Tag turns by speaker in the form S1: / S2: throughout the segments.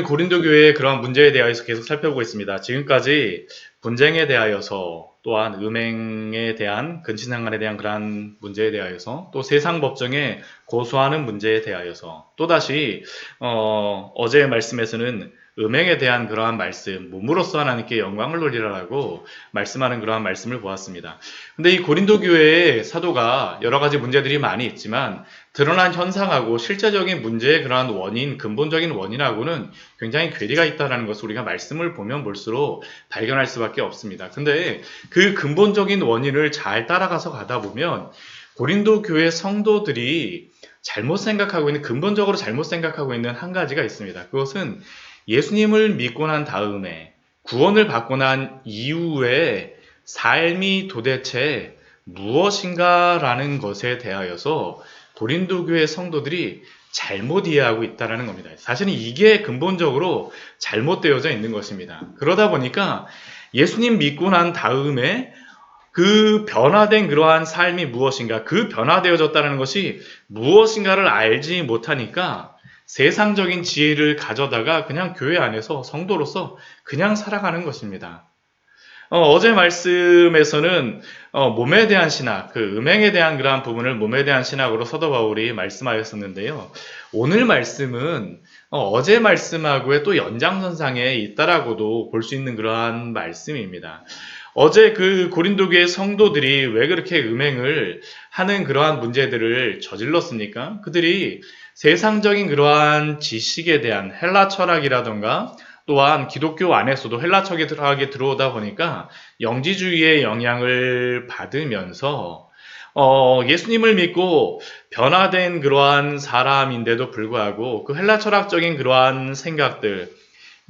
S1: 고린도 교회의 그러한 문제에 대하여서 계속 살펴보고 있습니다. 지금까지 분쟁에 대하여서 또한 음행에 대한 근친상간에 대한 그러한 문제에 대하여서 또 세상 법정에 고소하는 문제에 대하여서 또다시 어, 어제의 말씀에서는 음행에 대한 그러한 말씀, 몸으로써 하나님께 영광을 돌리라라고 말씀하는 그러한 말씀을 보았습니다. 근데 이 고린도 교회의 사도가 여러 가지 문제들이 많이 있지만 드러난 현상하고 실제적인 문제의 그러한 원인, 근본적인 원인하고는 굉장히 괴리가 있다는 것을 우리가 말씀을 보면 볼수록 발견할 수밖에 없습니다. 근데 그 근본적인 원인을 잘 따라가서 가다 보면 고린도 교회 성도들이 잘못 생각하고 있는 근본적으로 잘못 생각하고 있는 한 가지가 있습니다. 그것은 예수님을 믿고 난 다음에 구원을 받고 난 이후에 삶이 도대체 무엇인가라는 것에 대하여서 고린도 교회 성도들이 잘못 이해하고 있다라는 겁니다. 사실은 이게 근본적으로 잘못되어져 있는 것입니다. 그러다 보니까 예수님 믿고 난 다음에 그 변화된 그러한 삶이 무엇인가, 그 변화되어졌다는 것이 무엇인가를 알지 못하니까 세상적인 지혜를 가져다가 그냥 교회 안에서 성도로서 그냥 살아가는 것입니다. 어, 제 말씀에서는 어, 몸에 대한 신학, 그 음행에 대한 그러한 부분을 몸에 대한 신학으로 사도 바울이 말씀하였었는데요. 오늘 말씀은 어, 제 말씀하고의 또 연장선상에 있다라고도 볼 수 있는 그러한 말씀입니다. 어제 그 고린도교의 성도들이 왜 그렇게 음행을 하는 그러한 문제들을 저질렀습니까? 그들이 세상적인 그러한 지식에 대한 헬라 철학이라던가 또한 기독교 안에서도 헬라 철학에 들어오다 보니까 영지주의의 영향을 받으면서 어, 예수님을 믿고 변화된 그러한 사람인데도 불구하고 그 헬라 철학적인 그러한 생각들,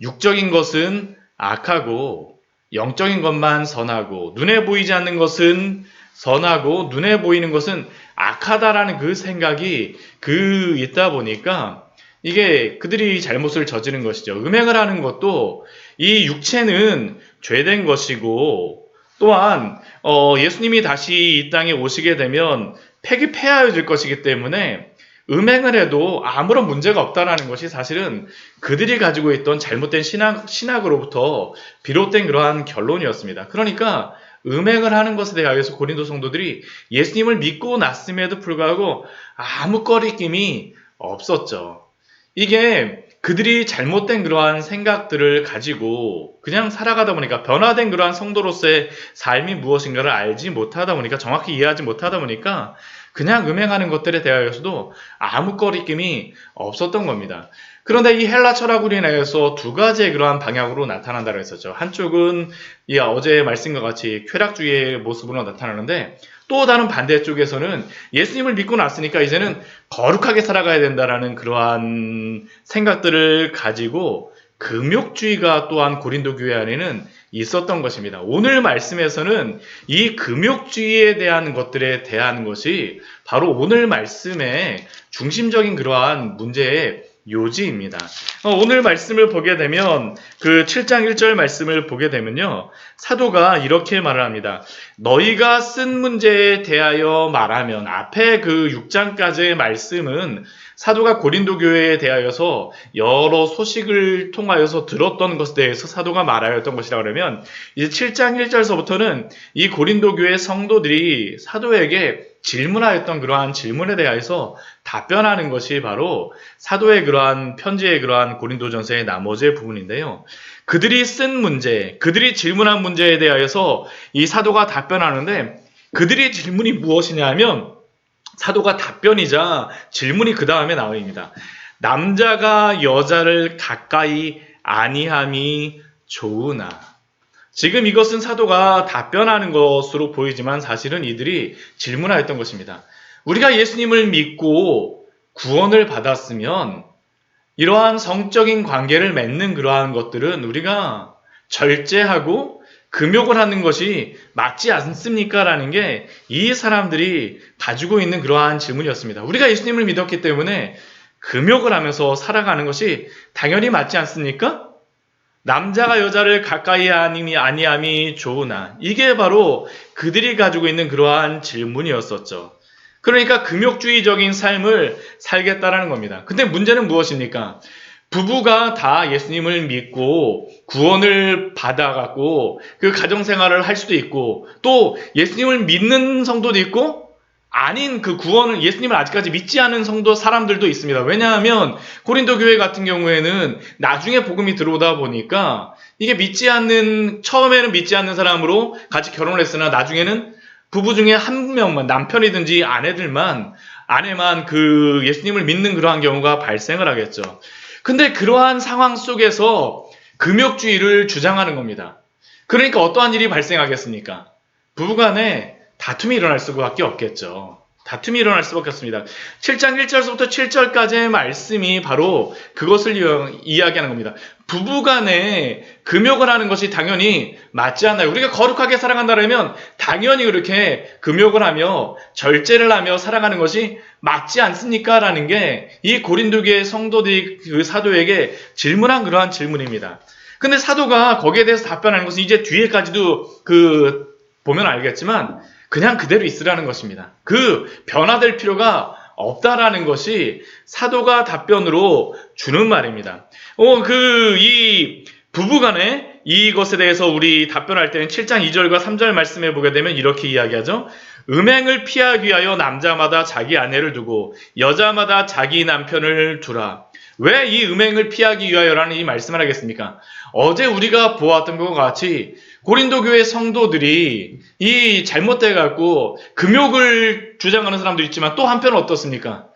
S1: 육적인 것은 악하고 영적인 것만 선하고 눈에 보이지 않는 것은 선하고 눈에 보이는 것은 악하다라는 그 생각이 그 있다 보니까 이게 그들이 잘못을 저지른 것이죠. 음행을 하는 것도 이 육체는 죄된 것이고 또한 어, 예수님이 다시 이 땅에 오시게 되면 폐기 폐하여질 것이기 때문에 음행을 해도 아무런 문제가 없다라는 것이 사실은 그들이 가지고 있던 잘못된 신학, 신학으로부터 비롯된 그러한 결론이었습니다. 그러니까 음행을 하는 것에 대하여서 고린도 성도들이 예수님을 믿고 났음에도 불구하고 아무 꺼리낌이 없었죠. 이게 그들이 잘못된 그러한 생각들을 가지고 그냥 살아가다 보니까 변화된 그러한 성도로서의 삶이 무엇인가를 알지 못하다 보니까 정확히 이해하지 못하다 보니까 그냥 음행하는 것들에 대하여서도 아무 거리낌이 없었던 겁니다. 그런데 이 헬라 철학으로 인해서 두 가지의 그러한 방향으로 나타난다고 했었죠. 한쪽은 이 어제의 말씀과 같이 쾌락주의의 모습으로 나타나는데 또 다른 반대쪽에서는 예수님을 믿고 났으니까 이제는 거룩하게 살아가야 된다라는 그러한 생각들을 가지고 금욕주의가 또한 고린도 교회 안에는 있었던 것입니다. 오늘 말씀에서는 이 금욕주의에 대한 것들에 대한 것이 바로 오늘 말씀의 중심적인 그러한 문제의 요지입니다. 어, 오늘 말씀을 보게 되면 그 7장 1절 말씀을 보게 되면요. 사도가 이렇게 말을 합니다. 너희가 쓴 문제에 대하여 말하면 앞에 그 6장까지의 말씀은 사도가 고린도 교회에 대하여서 여러 소식을 통하여서 들었던 것에 대해서 사도가 말하였던 것이라 그러면 이제 7장 1절서부터는 이 고린도 교회 성도들이 사도에게 질문하였던 그러한 질문에 대해서 답변하는 것이 바로 사도의 그러한 편지의 그러한 고린도전서의 나머지의 부분인데요. 그들이 쓴 문제, 그들이 질문한 문제에 대하여서 이 사도가 답변하는데 그들의 질문이 무엇이냐 하면 사도가 답변이자 질문이 그 다음에 나옵니다. 남자가 여자를 가까이 아니함이 좋으나 지금 이것은 사도가 답변하는 것으로 보이지만 사실은 이들이 질문하였던 것입니다. 우리가 예수님을 믿고 구원을 받았으면 이러한 성적인 관계를 맺는 그러한 것들은 우리가 절제하고 금욕을 하는 것이 맞지 않습니까? 라는 게 이 사람들이 가지고 있는 그러한 질문이었습니다. 우리가 예수님을 믿었기 때문에 금욕을 하면서 살아가는 것이 당연히 맞지 않습니까? 남자가 여자를 가까이 아님이 아니함이 좋으나 이게 바로 그들이 가지고 있는 그러한 질문이었었죠. 그러니까 금욕주의적인 삶을 살겠다라는 겁니다. 근데 문제는 무엇입니까? 부부가 다 예수님을 믿고 구원을 받아갖고 그 가정 생활을 할 수도 있고 또 예수님을 믿는 성도도 있고 아닌 그 구원을 예수님을 아직까지 믿지 않은 성도 사람들도 있습니다. 왜냐하면 고린도 교회 같은 경우에는 나중에 복음이 들어오다 보니까 이게 믿지 않는 처음에는 믿지 않는 사람으로 같이 결혼을 했으나 나중에는 부부 중에 한 명만 남편이든지 아내들만 아내만 그 예수님을 믿는 그러한 경우가 발생을 하겠죠. 근데 그러한 상황 속에서 금욕주의를 주장하는 겁니다. 그러니까 어떠한 일이 발생하겠습니까? 부부간에 다툼이 일어날 수밖에 없겠죠. 다툼이 일어날 수밖에 없습니다. 7장 1절부터 7절까지의 말씀이 바로 그것을 이야기하는 겁니다. 부부간에 금욕을 하는 것이 당연히 맞지 않나요? 우리가 거룩하게 살아간다면 당연히 그렇게 금욕을 하며 절제를 하며 살아가는 것이 맞지 않습니까? 라는 게 이 고린도교의 성도들이 그 사도에게 질문한 그러한 질문입니다. 근데 사도가 거기에 대해서 답변하는 것은 이제 뒤에까지도 그 보면 알겠지만 그냥 그대로 있으라는 것입니다. 그 변화될 필요가 없다라는 것이 사도가 답변으로 주는 말입니다. 어, 그, 이 부부간에 이것에 대해서 우리 답변할 때는 7장 2절과 3절 말씀해 보게 되면 이렇게 이야기하죠. 음행을 피하기 위하여 남자마다 자기 아내를 두고 여자마다 자기 남편을 두라. 왜 이 음행을 피하기 위하여라는 이 말씀을 하겠습니까? 어제 우리가 보았던 것과 같이 고린도 교회 성도들이 이 잘못돼 갖고 금욕을 주장하는 사람도 있지만 또 한편은 어떻습니까?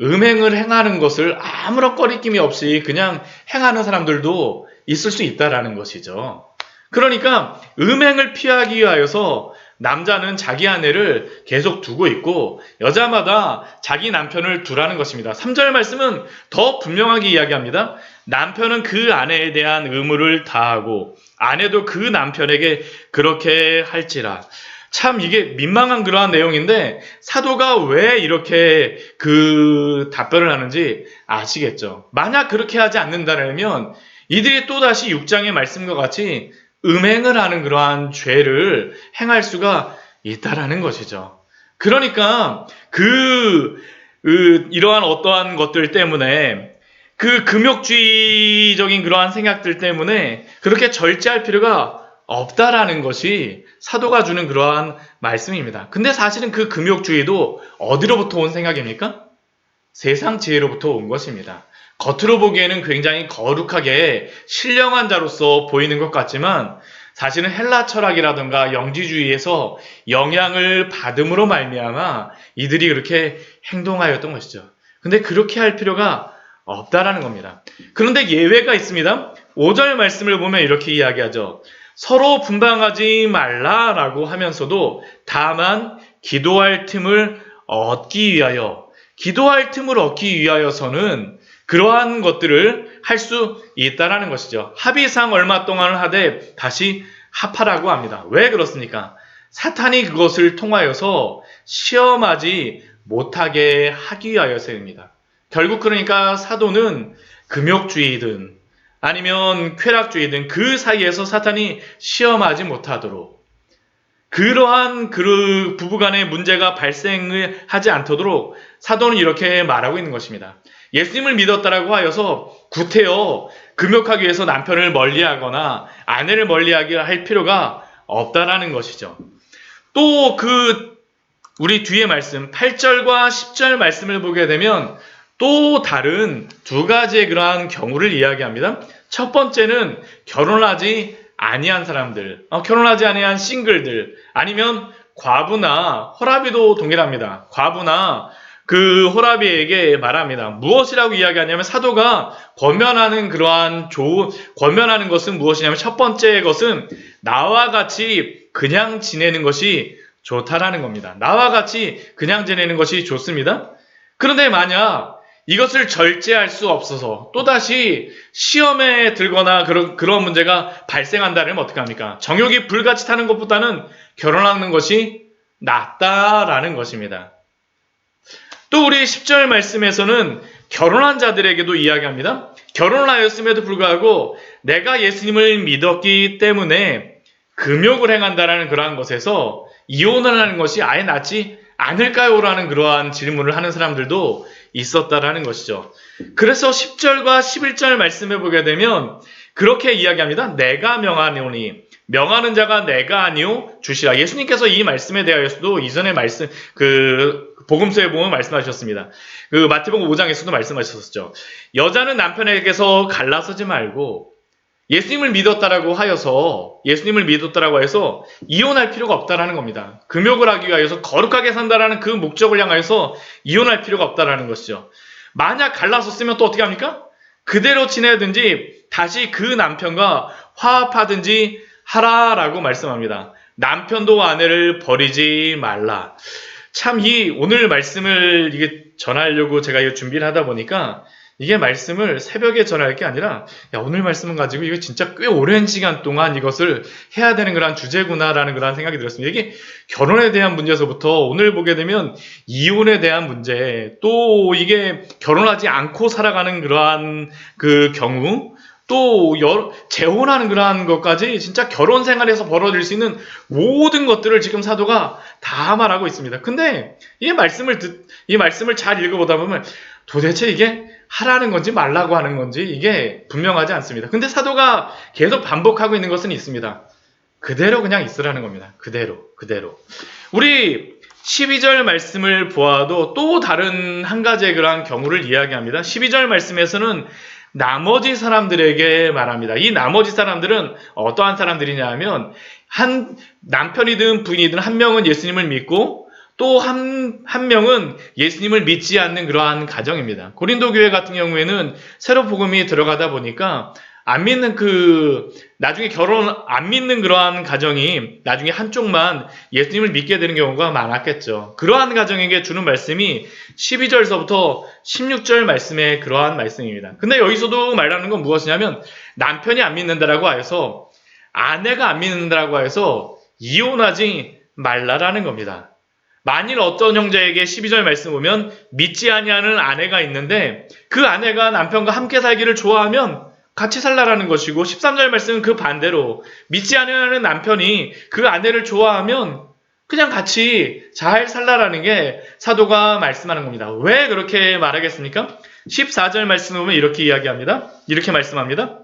S1: 음행을 행하는 것을 아무런 꺼리낌이 없이 그냥 행하는 사람들도 있을 수 있다라는 것이죠. 그러니까 음행을 피하기 위하여서 남자는 자기 아내를 계속 두고 있고 여자마다 자기 남편을 두라는 것입니다. 3절 말씀은 더 분명하게 이야기합니다. 남편은 그 아내에 대한 의무를 다하고 아내도 그 남편에게 그렇게 할지라. 참 이게 민망한 그러한 내용인데 사도가 왜 이렇게 그 답변을 하는지 아시겠죠? 만약 그렇게 하지 않는다면 이들이 또다시 6장의 말씀과 같이 음행을 하는 그러한 죄를 행할 수가 있다라는 것이죠. 그러니까 그, 그 이러한 어떠한 것들 때문에 그 금욕주의적인 그러한 생각들 때문에 그렇게 절제할 필요가 없다라는 것이 사도가 주는 그러한 말씀입니다. 근데 사실은 그 금욕주의도 어디로부터 온 생각입니까? 세상 지혜로부터 온 것입니다. 겉으로 보기에는 굉장히 거룩하게 신령한 자로서 보이는 것 같지만 사실은 헬라 철학이라든가 영지주의에서 영향을 받음으로 말미암아 이들이 그렇게 행동하였던 것이죠. 근데 그렇게 할 필요가 없다라는 겁니다. 그런데 예외가 있습니다. 5절 말씀을 보면 이렇게 이야기하죠. 서로 분방하지 말라라고 하면서도 다만 기도할 틈을 얻기 위하여 기도할 틈을 얻기 위하여서는 그러한 것들을 할 수 있다라는 것이죠. 합의상 얼마 동안을 하되 다시 합하라고 합니다. 왜 그렇습니까? 사탄이 그것을 통하여서 시험하지 못하게 하기 위하여서입니다. 결국 그러니까 사도는 금욕주의든 아니면 쾌락주의든 그 사이에서 사탄이 시험하지 못하도록 그러한 그 부부간의 문제가 발생을 하지 않도록 사도는 이렇게 말하고 있는 것입니다. 예수님을 믿었다라고 하여서 구태여 금욕하기 위해서 남편을 멀리하거나 아내를 멀리하게 할 필요가 없다라는 것이죠. 또 그 우리 뒤에 말씀 8절과 10절 말씀을 보게 되면 또 다른 두 가지의 그러한 경우를 이야기합니다. 첫 번째는 결혼하지 아니한 사람들, 어, 결혼하지 아니한 싱글들, 아니면 과부나 허라비도 동일합니다. 과부나 그 호라비에게 말합니다. 무엇이라고 이야기하냐면 사도가 권면하는 그러한 좋은 권면하는 것은 무엇이냐면 첫 번째 것은 나와 같이 그냥 지내는 것이 좋다라는 겁니다. 나와 같이 그냥 지내는 것이 좋습니다. 그런데 만약 이것을 절제할 수 없어서 또다시 시험에 들거나 그런, 그런 문제가 발생한다면 어떡합니까? 정욕이 불같이 타는 것보다는 결혼하는 것이 낫다라는 것입니다. 또 우리 10절 말씀에서는 결혼한 자들에게도 이야기합니다. 결혼을 하였음에도 불구하고 내가 예수님을 믿었기 때문에 금욕을 행한다라는 그러한 것에서 이혼을 하는 것이 아예 낫지 않을까요? 라는 그러한 질문을 하는 사람들도 있었다라는 것이죠. 그래서 10절과 11절 말씀해 보게 되면 그렇게 이야기합니다. 내가 명하노니 명하는 자가 내가 아니요 주시라. 예수님께서 이 말씀에 대하여서도 이전에 말씀 그 복음서에 보면 말씀하셨습니다. 그 마태복음 5장에서도 말씀하셨었죠. 여자는 남편에게서 갈라서지 말고 예수님을 믿었다라고 하여서 예수님을 믿었다라고 해서 이혼할 필요가 없다라는 겁니다. 금욕을 하기 위하여서 거룩하게 산다라는 그 목적을 향하여서 이혼할 필요가 없다라는 것이죠. 만약 갈라섰으면 또 어떻게 합니까? 그대로 지내든지 다시 그 남편과 화합하든지 하라라고 말씀합니다. 남편도 아내를 버리지 말라. 참 이 오늘 말씀을 이게 전하려고 제가 이거 준비를 하다 보니까 이게 말씀을 새벽에 전할 게 아니라 야 오늘 말씀은 가지고 이거 진짜 꽤 오랜 시간 동안 이것을 해야 되는 그런 주제구나라는 그런 생각이 들었습니다. 이게 결혼에 대한 문제에서부터 오늘 보게 되면 이혼에 대한 문제 또 이게 결혼하지 않고 살아가는 그러한 그 경우 또 여- 재혼하는 그러한 것까지 진짜 결혼 생활에서 벌어질 수 있는 모든 것들을 지금 사도가 다 말하고 있습니다. 근데 이 말씀을 듣, 이 말씀을 잘 읽어보다 보면 도대체 이게 하라는 건지 말라고 하는 건지 이게 분명하지 않습니다. 근데 사도가 계속 반복하고 있는 것은 있습니다. 그대로 그냥 있으라는 겁니다. 그대로, 그대로. 우리 12절 말씀을 보아도 또 다른 한 가지의 그러한 경우를 이야기합니다. 12절 말씀에서는 나머지 사람들에게 말합니다. 이 나머지 사람들은 어떠한 사람들이냐 하면 한 남편이든 부인이든 한 명은 예수님을 믿고 또 한 한 명은 예수님을 믿지 않는 그러한 가정입니다. 고린도 교회 같은 경우에는 새로 복음이 들어가다 보니까 안 믿는 그 나중에 결혼 안 믿는 그러한 가정이 나중에 한쪽만 예수님을 믿게 되는 경우가 많았겠죠. 그러한 가정에게 주는 말씀이 12절서부터 16절 말씀의 그러한 말씀입니다. 근데 여기서도 말하는 건 무엇이냐면 남편이 안 믿는다라고 하여서 아내가 안 믿는다라고 해서 이혼하지 말라라는 겁니다. 만일 어떤 형제에게 12절 말씀 보면 믿지 아니하는 아내가 있는데 그 아내가 남편과 함께 살기를 좋아하면 같이 살라라는 것이고 13절 말씀은 그 반대로 믿지 않으려는 남편이 그 아내를 좋아하면 그냥 같이 잘 살라라는 게 사도가 말씀하는 겁니다. 왜 그렇게 말하겠습니까? 14절 말씀 보면 이렇게 이야기합니다. 이렇게 말씀합니다.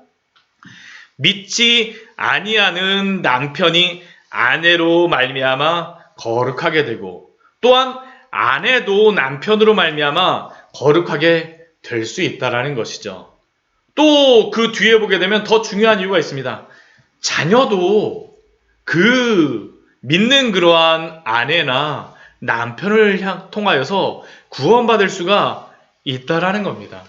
S1: 믿지 아니하는 남편이 아내로 말미암아 거룩하게 되고 또한 아내도 남편으로 말미암아 거룩하게 될 수 있다라는 것이죠. 또 그 뒤에 보게 되면 더 중요한 이유가 있습니다. 자녀도 그 믿는 그러한 아내나 남편을 향 통하여서 구원받을 수가 있다라는 겁니다.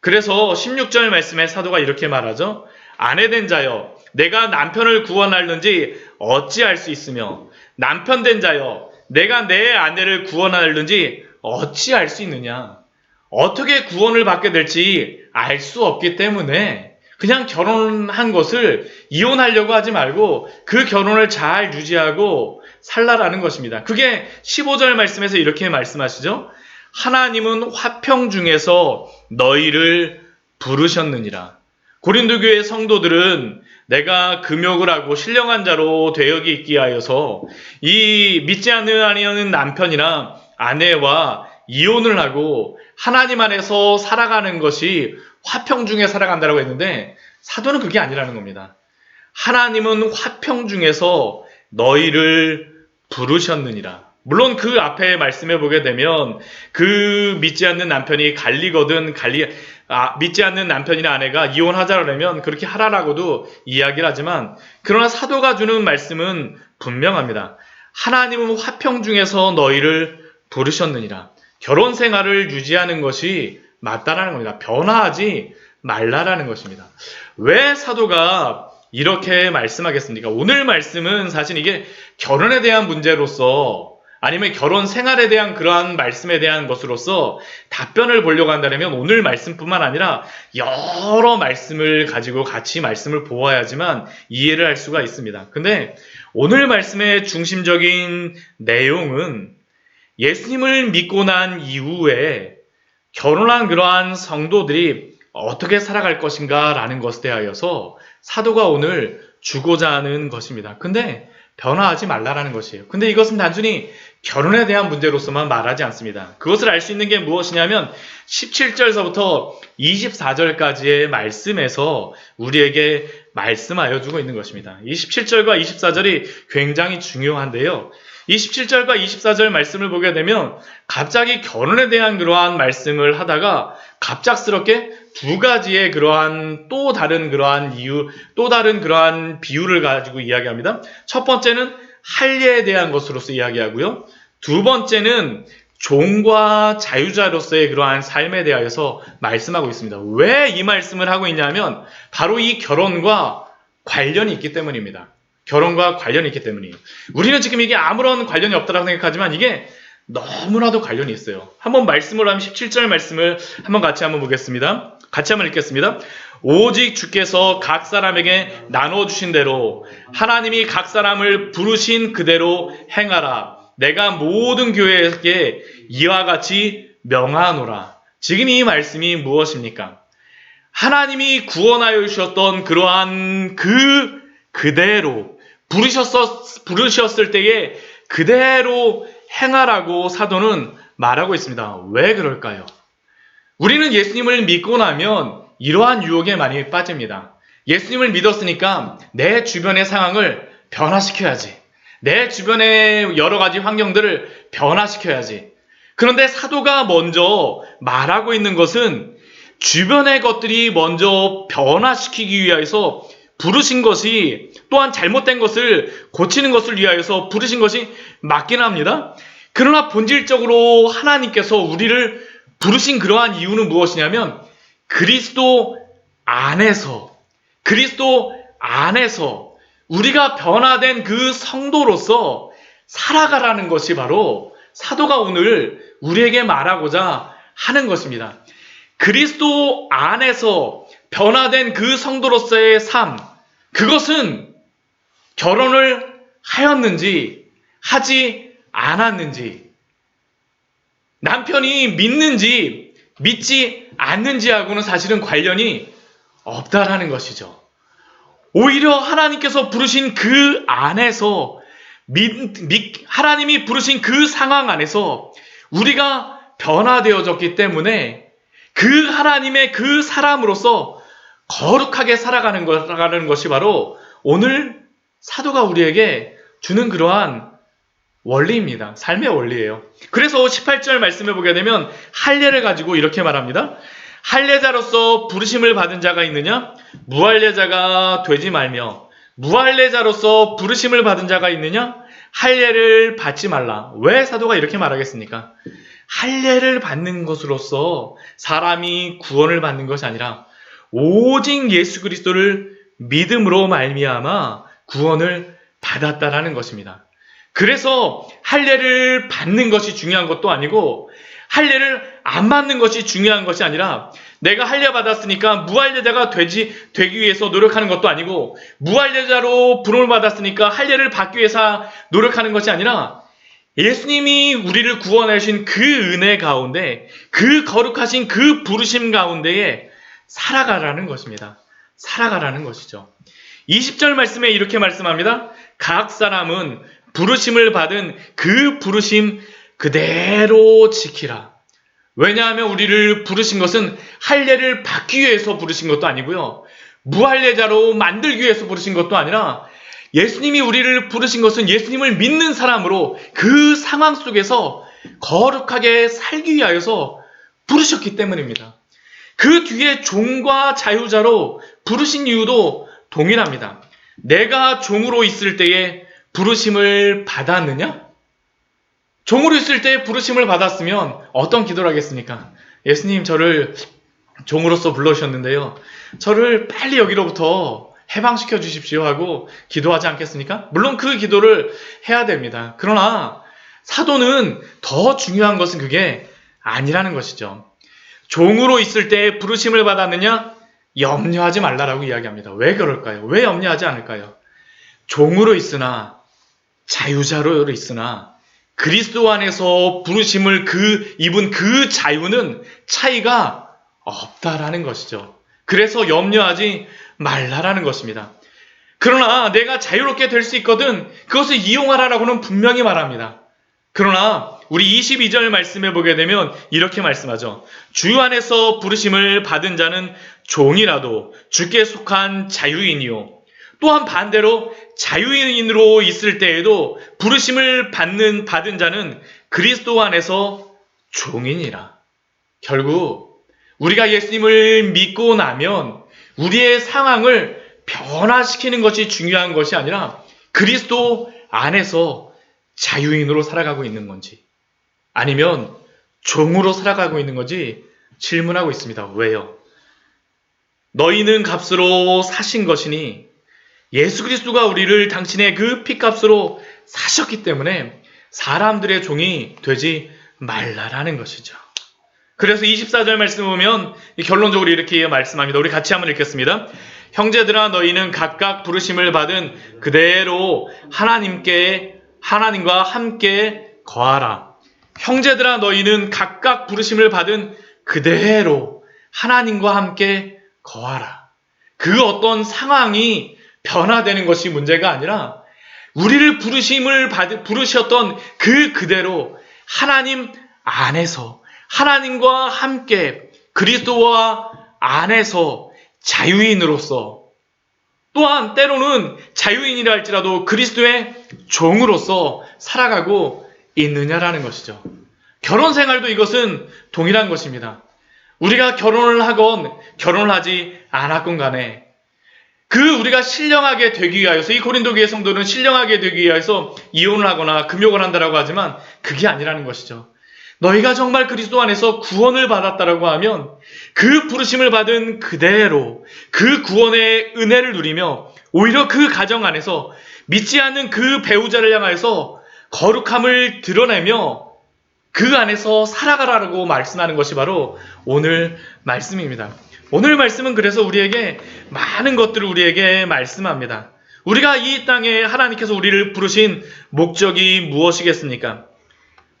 S1: 그래서 16절 말씀에 사도가 이렇게 말하죠. 아내된 자여, 내가 남편을 구원하는지 어찌할 수 있으며, 남편된 자여, 내가 내 아내를 구원하는지 어찌할 수 있느냐. 어떻게 구원을 받게 될지 알 수 없기 때문에 그냥 결혼한 것을 이혼하려고 하지 말고 그 결혼을 잘 유지하고 살라라는 것입니다. 그게 15절 말씀에서 이렇게 말씀하시죠. 하나님은 화평 중에서 너희를 부르셨느니라. 고린도 교회 성도들은 내가 금욕을 하고 신령한 자로 되어기 있기 하여서 이 믿지 않는 남편이나 아내와 이혼을 하고 하나님 안에서 살아가는 것이 화평 중에 살아간다고 했는데 사도는 그게 아니라는 겁니다. 하나님은 화평 중에서 너희를 부르셨느니라. 물론 그 앞에 말씀해 보게 되면 그 믿지 않는 남편이 갈리거든 갈리 아, 믿지 않는 남편이나 아내가 이혼하자라면 그렇게 하라라고도 이야기를 하지만 그러나 사도가 주는 말씀은 분명합니다. 하나님은 화평 중에서 너희를 부르셨느니라. 결혼 생활을 유지하는 것이 맞다라는 겁니다. 변화하지 말라라는 것입니다. 왜 사도가 이렇게 말씀하겠습니까? 오늘 말씀은 사실 이게 결혼에 대한 문제로서 아니면 결혼 생활에 대한 그러한 말씀에 대한 것으로서 답변을 보려고 한다면 오늘 말씀뿐만 아니라 여러 말씀을 가지고 같이 말씀을 보아야지만 이해를 할 수가 있습니다. 근데 오늘 말씀의 중심적인 내용은 예수님을 믿고 난 이후에 결혼한 그러한 성도들이 어떻게 살아갈 것인가 라는 것에 대하여서 사도가 오늘 주고자 하는 것입니다. 근데 변화하지 말라라는 것이에요. 근데 이것은 단순히 결혼에 대한 문제로서만 말하지 않습니다. 그것을 알 수 있는 게 무엇이냐면 17절서부터 24절까지의 말씀에서 우리에게 말씀하여 주고 있는 것입니다. 이 17절과 24절이 굉장히 중요한데요. 27절과 24절 말씀을 보게 되면 갑자기 결혼에 대한 그러한 말씀을 하다가 갑작스럽게 두 가지의 그러한 또 다른 그러한 이유, 또 다른 그러한 비유를 가지고 이야기합니다. 첫 번째는 할례에 대한 것으로서 이야기하고요. 두 번째는 종과 자유자로서의 그러한 삶에 대하여서 말씀하고 있습니다. 왜 이 말씀을 하고 있냐면 바로 이 결혼과 관련이 있기 때문입니다. 결혼과 관련이 있기 때문이에요. 우리는 지금 이게 아무런 관련이 없다고 생각하지만 이게 너무나도 관련이 있어요. 한번 말씀을 하면 17절 말씀을 한번 같이 한번 보겠습니다. 같이 한번 읽겠습니다. 오직 주께서 각 사람에게 나눠 주신 대로 하나님이 각 사람을 부르신 그대로 행하라. 내가 모든 교회에게 이와 같이 명하노라. 지금 이 말씀이 무엇입니까? 하나님이 구원하여 주셨던 그러한 그 그대로 부르셨, 부르셨을 때에 그대로 행하라고 사도는 말하고 있습니다. 왜 그럴까요? 우리는 예수님을 믿고 나면 이러한 유혹에 많이 빠집니다. 예수님을 믿었으니까 내 주변의 상황을 변화시켜야지. 내 주변의 여러 가지 환경들을 변화시켜야지. 그런데 사도가 먼저 말하고 있는 것은 주변의 것들이 먼저 변화시키기 위해서 부르신 것이 또한 잘못된 것을 고치는 것을 위하여서 부르신 것이 맞긴 합니다. 그러나 본질적으로 하나님께서 우리를 부르신 그러한 이유는 무엇이냐면 그리스도 안에서 그리스도 안에서 우리가 변화된 그 성도로서 살아가라는 것이 바로 사도가 오늘 우리에게 말하고자 하는 것입니다. 그리스도 안에서 변화된 그 성도로서의 삶, 그것은 결혼을 하였는지 하지 않았는지 남편이 믿는지 믿지 않는지하고는 사실은 관련이 없다라는 것이죠. 오히려 하나님께서 부르신 그 안에서 믿, 믿, 하나님이 부르신 그 상황 안에서 우리가 변화되어졌기 때문에 그 하나님의 그 사람으로서 거룩하게 살아가는 것, 살아가는 것이 바로 오늘 사도가 우리에게 주는 그러한 원리입니다. 삶의 원리예요. 그래서 18절 말씀해 보게 되면 할례를 가지고 이렇게 말합니다. 할례자로서 부르심을 받은 자가 있느냐? 무할례자가 되지 말며 무할례자로서 부르심을 받은 자가 있느냐? 할례를 받지 말라. 왜 사도가 이렇게 말하겠습니까? 할례를 받는 것으로서 사람이 구원을 받는 것이 아니라 오직 예수 그리스도를 믿음으로 말미암아 구원을 받았다라는 것입니다. 그래서 할례를 받는 것이 중요한 것도 아니고 할례를 안 받는 것이 중요한 것이 아니라 내가 할례 받았으니까 무할례자가 되지 되기 위해서 노력하는 것도 아니고 무할례자로 부름을 받았으니까 할례를 받기 위해서 노력하는 것이 아니라 예수님이 우리를 구원하신 그 은혜 가운데 그 거룩하신 그 부르심 가운데에 살아가라는 것입니다. 살아가라는 것이죠. 20절 말씀에 이렇게 말씀합니다. 각 사람은 부르심을 받은 그 부르심 그대로 지키라. 왜냐하면 우리를 부르신 것은 할례를 받기 위해서 부르신 것도 아니고요. 무할례자로 만들기 위해서 부르신 것도 아니라 예수님이 우리를 부르신 것은 예수님을 믿는 사람으로 그 상황 속에서 거룩하게 살기 위하여서 부르셨기 때문입니다. 그 뒤에 종과 자유자로 부르신 이유도 동일합니다. 내가 종으로 있을 때에 부르심을 받았느냐? 종으로 있을 때 부르심을 받았으면 어떤 기도를 하겠습니까? 예수님 저를 종으로서 불러주셨는데요. 저를 빨리 여기로부터 해방시켜 주십시오 하고 기도하지 않겠습니까? 물론 그 기도를 해야 됩니다. 그러나 사도는 더 중요한 것은 그게 아니라는 것이죠. 종으로 있을 때 부르심을 받았느냐? 염려하지 말라라고 이야기합니다. 왜 그럴까요? 왜 염려하지 않을까요? 종으로 있으나 자유자로 있으나 그리스도 안에서 부르심을 그 입은 그 자유는 차이가 없다라는 것이죠. 그래서 염려하지 말라라는 것입니다. 그러나 내가 자유롭게 될 수 있거든 그것을 이용하라라고는 분명히 말합니다. 그러나 우리 22절 말씀에 보게 되면 이렇게 말씀하죠. 주 안에서 부르심을 받은 자는 종이라도 주께 속한 자유인이요. 또한 반대로 자유인으로 있을 때에도 부르심을 받는 받은 자는 그리스도 안에서 종이니라. 결국 우리가 예수님을 믿고 나면 우리의 상황을 변화시키는 것이 중요한 것이 아니라 그리스도 안에서 자유인으로 살아가고 있는 건지 아니면 종으로 살아가고 있는 건지 질문하고 있습니다. 왜요? 너희는 값으로 사신 것이니 예수 그리스도가 우리를 당신의 그 피값으로 사셨기 때문에 사람들의 종이 되지 말라라는 것이죠. 그래서 24절 말씀 보면 결론적으로 이렇게 말씀합니다. 우리 같이 한번 읽겠습니다. 형제들아 너희는 각각 부르심을 받은 그대로 하나님께 하나님과 함께 거하라. 형제들아 너희는 각각 부르심을 받은 그대로 하나님과 함께 거하라. 그 어떤 상황이 변화되는 것이 문제가 아니라 우리를 부르심을 받 부르셨던 그 그대로 하나님 안에서 하나님과 함께 그리스도와 안에서 자유인으로서 또한 때로는 자유인이라 할지라도 그리스도의 종으로서 살아가고 있느냐라는 것이죠. 결혼 생활도 이것은 동일한 것입니다. 우리가 결혼을 하건 결혼을 하지 않았건 간에 그 우리가 신령하게 되기 위하여서 이 고린도 교회 성도는 신령하게 되기 위하여서 이혼을 하거나 금욕을 한다라고 하지만 그게 아니라는 것이죠. 너희가 정말 그리스도 안에서 구원을 받았다라고 하면 그 부르심을 받은 그대로 그 구원의 은혜를 누리며 오히려 그 가정 안에서 믿지 않는 그 배우자를 향하여서 거룩함을 드러내며 그 안에서 살아가라고 말씀하는 것이 바로 오늘 말씀입니다. 오늘 말씀은 그래서 우리에게 많은 것들을 우리에게 말씀합니다. 우리가 이 땅에 하나님께서 우리를 부르신 목적이 무엇이겠습니까?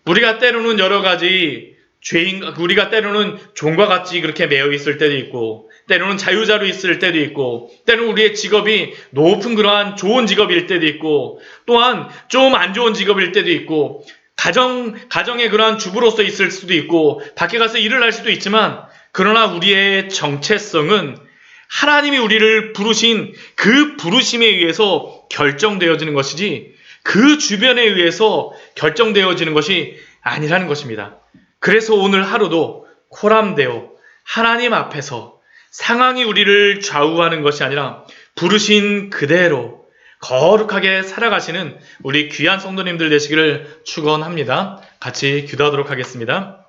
S1: 우리가 때로는 여러 가지 죄인, 우리가 때로는 종과 같이 그렇게 매여 있을 때도 있고, 때로는 자유자로 있을 때도 있고, 때로는 우리의 직업이 높은 그러한 좋은 직업일 때도 있고, 또한 좀 안 좋은 직업일 때도 있고, 가정, 가정의 그러한 주부로서 있을 수도 있고, 밖에 가서 일을 할 수도 있지만, 그러나 우리의 정체성은 하나님이 우리를 부르신 그 부르심에 의해서 결정되어지는 것이지, 그 주변에 의해서 결정되어지는 것이 아니라는 것입니다. 그래서 오늘 하루도 코람되어 하나님 앞에서 상황이 우리를 좌우하는 것이 아니라 부르신 그대로 거룩하게 살아가시는 우리 귀한 성도님들 되시기를 축원합니다. 같이 기도하도록 하겠습니다.